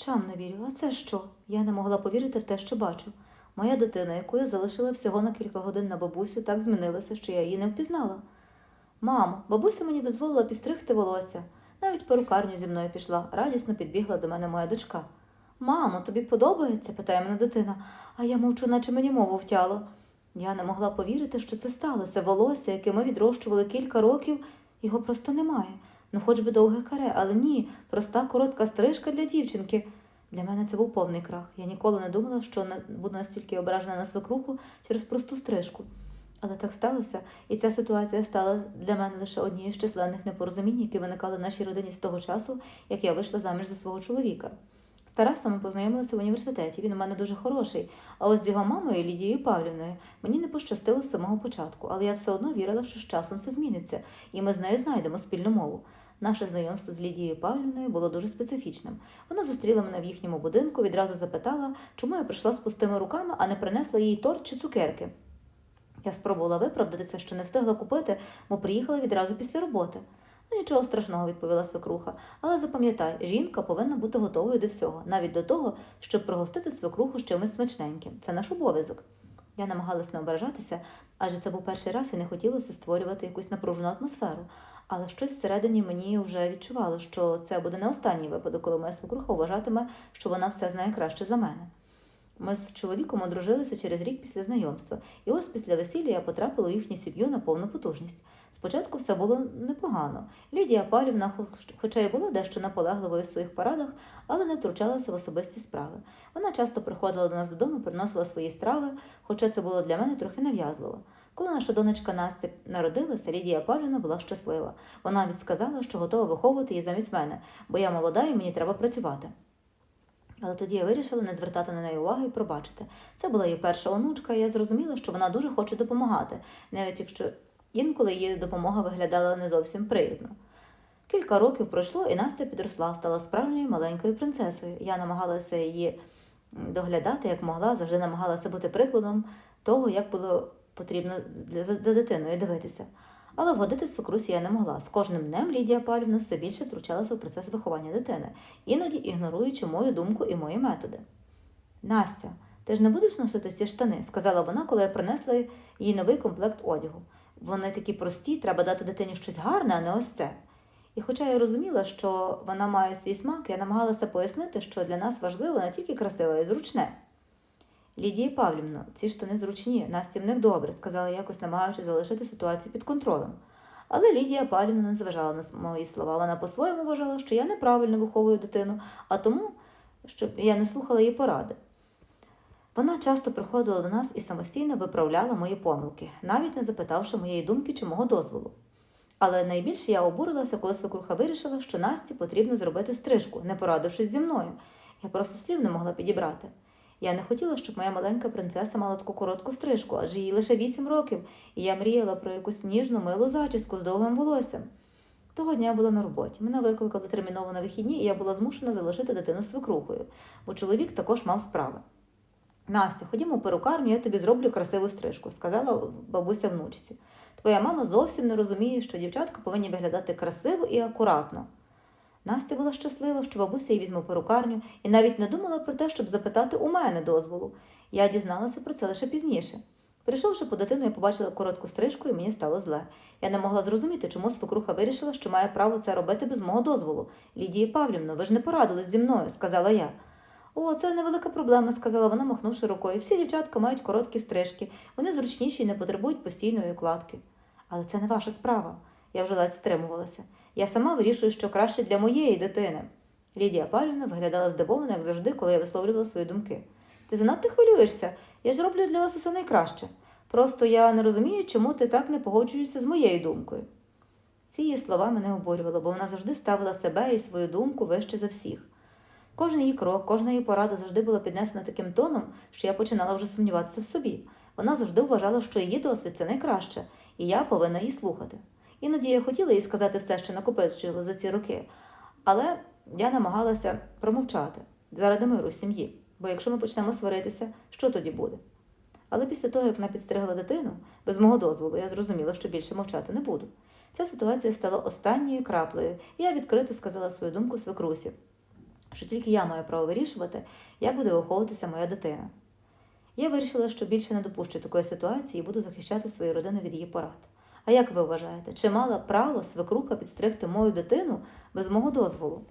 Очам не вірю, а це що? Я не могла повірити в те, що бачу. Моя дитина, яку я залишила всього на кілька годин на бабусю, так змінилася, що я її не впізнала. Мамо, бабуся мені дозволила підстригти волосся. Навіть перукарню зі мною пішла, радісно підбігла до мене моя дочка. Мамо, тобі подобається? питає мене дитина, а я мовчу, наче мені мову втяло. Я не могла повірити, що це сталося. Волосся, яке ми відрощували кілька років, його просто немає. Ну, хоч би довге каре, але ні, проста коротка стрижка для дівчинки. Для мене це був повний крах. Я ніколи не думала, що буду настільки ображена на свекруху через просту стрижку. Але так сталося, і ця ситуація стала для мене лише однією з численних непорозумінь, які виникали в нашій родині з того часу, як я вийшла заміж за свого чоловіка. З Тарасом ми познайомилися в університеті. Він у мене дуже хороший. А ось з його мамою Лідією Павлівною мені не пощастило з самого початку, але я все одно вірила, що з часом все зміниться, і ми з нею знайдемо спільну мову. Наше знайомство з Лідією Павлівною було дуже специфічним. Вона зустріла мене в їхньому будинку, відразу запитала, чому я прийшла з пустими руками, а не принесла їй торт чи цукерки. Я спробувала виправдатися, що не встигла купити, бо приїхала відразу після роботи. Ну, нічого страшного, відповіла свекруха. Але запам'ятай, жінка повинна бути готовою до всього, навіть до того, щоб пригостити свекруху з чимось смачненьким. Це наш обов'язок. Я намагалась не ображатися, адже це був перший раз і не хотілося створювати якусь напружену атмосферу. Але щось всередині мені вже відчувало, що це буде не останній випадок, коли моя свекруха вважатиме, що вона все знає краще за мене. Ми з чоловіком одружилися через рік після знайомства, і ось після весілля я потрапила у їхню сім'ю на повну потужність. Спочатку все було непогано. Лідія Павлівна, хоча й була дещо наполегливою в своїх порадах, але не втручалася в особисті справи. Вона часто приходила до нас додому, приносила свої страви, хоча це було для мене трохи нав'язливо. Коли наша донечка Настя народилася, Лідія Павлівна була щаслива. Вона сказала, що готова виховувати її замість мене, бо я молода і мені треба працювати. Але тоді я вирішила не звертати на неї уваги і пробачити. Це була її перша онучка, і я зрозуміла, що вона дуже хоче допомагати, навіть якщо інколи її допомога виглядала не зовсім приязно. Кілька років пройшло, і Настя підросла, стала справжньою маленькою принцесою. Я намагалася її доглядати, як могла, завжди намагалася бути прикладом того, як було потрібно за, дитиною дивитися. Але вгодити свекрусі я не могла. З кожним днем Лідія Павлівна все більше втручалася у процес виховання дитини, іноді ігноруючи мою думку і мої методи. Настя, ти ж не будеш носити ці штани, сказала вона, коли я принесла їй новий комплект одягу. Вони такі прості, треба дати дитині щось гарне, а не ось це. І хоча я розуміла, що вона має свій смак, я намагалася пояснити, що для нас важливо не тільки красиве, й зручне. Лідія Павлівно, ці штани зручні, Насті в них добре, сказала якось намагаючись залишити ситуацію під контролем. Але Лідія Павлівна не зважала на мої слова. Вона по-своєму вважала, що я неправильно виховую дитину, а тому, щоб я не слухала її поради. Вона часто приходила до нас і самостійно виправляла мої помилки, навіть не запитавши моєї думки чи мого дозволу. Але найбільше я обурилася, коли свекруха вирішила, що Насті потрібно зробити стрижку, не порадившись зі мною. Я просто слів не могла підібрати. Я не хотіла, щоб моя маленька принцеса мала таку коротку стрижку, адже їй лише вісім років, і я мріяла про якусь ніжну милу зачіску з довгим волоссям. Того дня я була на роботі. Мене викликали терміново на вихідні, і я була змушена залишити дитину свекрухою, бо чоловік також мав справи. Настя, ходімо в перукарню, я тобі зроблю красиву стрижку, сказала бабуся внучці. Твоя мама зовсім не розуміє, що дівчатка повинні виглядати красиво і акуратно. Настя була щаслива, що бабуся її візьме перукарню, і навіть не думала про те, щоб запитати у мене дозволу. Я дізналася про це лише пізніше. Прийшовши по дитину, я побачила коротку стрижку, і мені стало зле. Я не могла зрозуміти, чому свекруха вирішила, що має право це робити без мого дозволу. Лідія Павлівна, ви ж не порадились зі мною, сказала я. О, це невелика проблема, сказала вона, махнувши рукою. Всі дівчатка мають короткі стрижки, вони зручніші і не потребують постійної укладки. Але це не ваша справа. Я вже ледь стримувалася. Я сама вирішую, що краще для моєї дитини. Лідія Павлівна виглядала здивовано, як завжди, коли я висловлювала свої думки. Ти занадто хвилюєшся. Я ж роблю для вас усе найкраще. Просто я не розумію, чому ти так не погоджуєшся з моєю думкою. Ці її слова мене обурювали, бо вона завжди ставила себе і свою думку вище за всіх. Кожен її крок, кожна її порада завжди була піднесена таким тоном, що я починала вже сумніватися в собі. Вона завжди вважала, що її досвід це найкраще, і я повинна її слухати. Іноді я хотіла їй сказати все, що накопичила за ці роки, але я намагалася промовчати заради миру сім'ї, бо якщо ми почнемо сваритися, що тоді буде? Але після того, як вона підстригла дитину, без мого дозволу, я зрозуміла, що більше мовчати не буду. Ця ситуація стала останньою краплею, і я відкрито сказала свою думку свекрусі. що тільки я маю право вирішувати, як буде виховуватися моя дитина. Я вирішила, що більше не допущу такої ситуації і буду захищати свою родину від її порад. А як ви вважаєте, чи мала право свекруха підстригти мою дитину без мого дозволу?